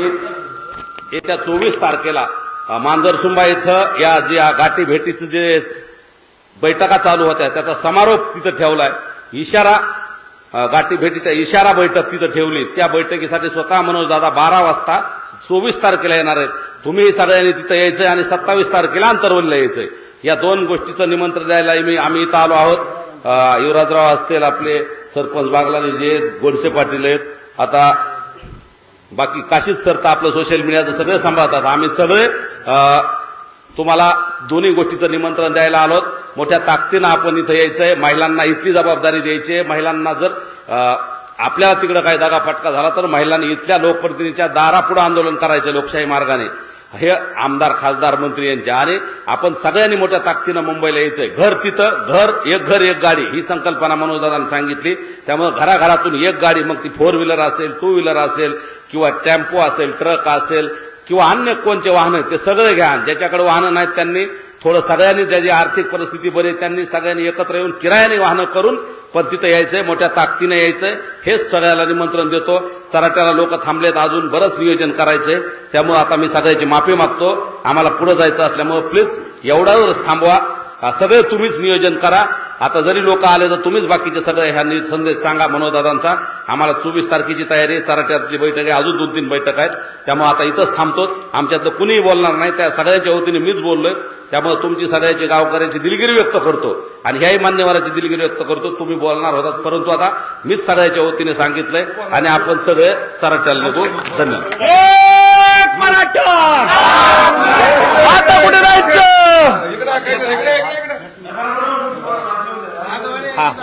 येत्या चोवीस तारखेला मांजरसुंबा इथं या जे गाठी भेटीचं जे बैठका चालू होत्या त्याचा समारोप तिथं ठेवलाय. इशारा गाठी भेटीचा इशारा बैठक तिथं ठेवली. त्या बैठकीसाठी स्वतः मनोज दादा बारा वाजता चोवीस तारखेला येणार आहेत. तुम्ही सगळ्यांनी तिथं यायचंय आणि सत्तावीस तारखेला अंतरवलीला यायचंय. या दोन गोष्टीचं निमंत्रण द्यायला मी आम्ही इथं आलो आहोत. युवराजराव असतील आपले सरपंच बागलाने जे आहेत, गोडसे पाटील आहेत. आता बाकी काशीत सर तर आपलं सोशल मीडियाचं सगळं सांभाळतात. आम्ही सगळे तुम्हाला दोन्ही गोष्टीचं निमंत्रण द्यायला आलोत. मोठ्या ताकदीनं आपण इथं यायचंय. महिलांना इथली जबाबदारी द्यायची आहे. महिलांना जर आपल्या आपल्याला तिकडं काही दागा फटका झाला तर महिलांनी इथल्या लोकप्रतिनिधीच्या दारापुढं आंदोलन करायचं लोकशाही मार्गाने. हे आमदार खासदार मंत्री यांचे आणि आपण सगळ्यांनी मोठ्या ताकदीनं मुंबईला यायचंय. घर तिथं घर एक घर एक गाडी. ही संकल्पना मनोजदादांनी सांगितली. त्यामुळे घराघरातून एक गाडी मग ती फोर व्हीलर असेल टू व्हीलर असेल किंवा टेम्पो असेल ट्रक असेल किंवा अन्य कोणचे वाहनं ते सगळे घ्या. ज्याच्याकडे वाहनं नाहीत त्यांनी थोडं सगळ्यांनी ज्याची आर्थिक परिस्थिती बरी त्यांनी सगळ्यांनी एकत्र येऊन किरायाने वाहनं करून पण तिथं यायचंय मोठ्या ताकदीनं यायचंय. हेच सगळ्याला निमंत्रण देतो. चराट्याला लोक थांबलेत अजून बरंच नियोजन करायचंय. त्यामुळे आता मी सगळ्याची माफी मागतो. आम्हाला पुढे जायचं असल्यामुळे प्लीज एवढ्यावरच थांबवा. सगळे तुम्हीच नियोजन करा. आता जरी लोक आले तर तुम्हीच बाकीचे सगळे ह्या संदेश सांगा मनोदादांचा आम्हाला चोवीस तारखेची तयारी आहे चराट्यातली बैठक आहे अजून दोन तीन बैठक आहेत. त्यामुळे आता इथंच थांबतो. आमच्यातलं कुणीही बोलणार नाही त्या सगळ्यांच्या वतीने मीच बोललोय. त्यामुळे तुमची सगळ्याची गावकऱ्यांची दिलगिरी व्यक्त करतो. आणि ह्याही मान्यवराची दिलगिरी व्यक्त करतो. तुम्ही बोलणार होतात परंतु आता मीच सगळ्याच्या वतीने सांगितलंय. आणि आपण सगळे चराट्याला निघू. धन्यवाद. 不